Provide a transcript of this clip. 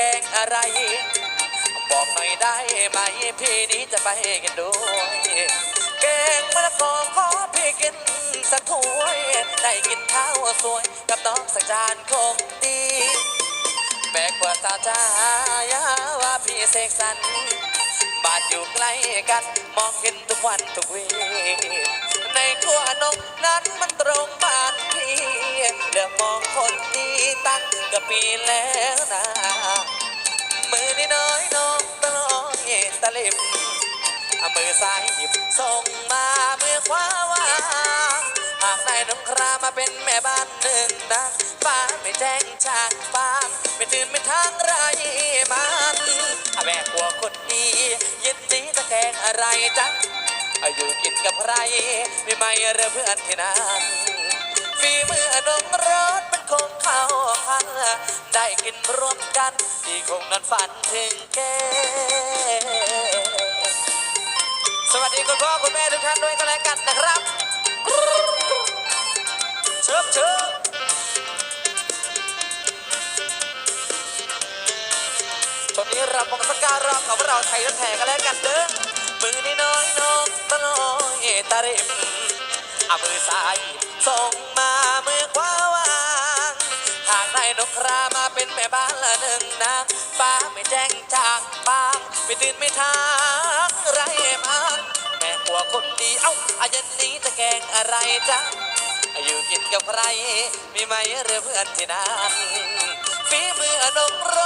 กงอะไร บอกหน่อยได้ไหมพี่นี้จะไปกันด้วยแกงมะละกอขอพี่กินสักถ้วย ได้กินข้าวสวย กับน้องสักจานคงดีแม่กว่าสาวจ้ายาว่าพี่เสกสรรบ้านอยู่ใกล้กัน มองเห็นทุกวันทุกวีในครัวนกนั้นมันตรง เดี๋ยวมองคนดีตั้งกับปีแล้วนะมือนี่น้อยน้องตลอยตะลิบเอามือซ้ายหยิบส่งมามือขวาวางหากได้น้องครามาเป็นแม่บ้านหนึ่งนะฟ้าไม่แจ้งชางบ้าไม่ตื่นไม่ทางไรมันแม่กลัวคนดียินดีตะแกงอะไรจ๊ะอายุกินกับใครไม่ไม่เรือเพื่อนที่นั่นฝีมือนงรสมันคงาพันได้กินร่วมกันที่คงนอนฝันถึงแกสวัสดีคุณพ่อคุณแม่ทุกท่านด้วยกันแล้วกันนะครับเชิบเชิบช่วงนี้รับมองสการรอบกับเราไทยทั้งแผ่กันแล้วกันเด้อมือนี่น้อยน้องตะลอยตะริมเอามือซ้ายส่ง มาเป็นแม่บ้านละหนึ่งนะป้าไม่แจ้งจางบางไม่ตื่นไม่ทางไรมาแม่หัวคนดีเอ้าอายันนี้จะแกงอะไรจ๊ะอยู่กินกับใครมีไหมหรือเพื่อนที่นั่นฝีมืออนงร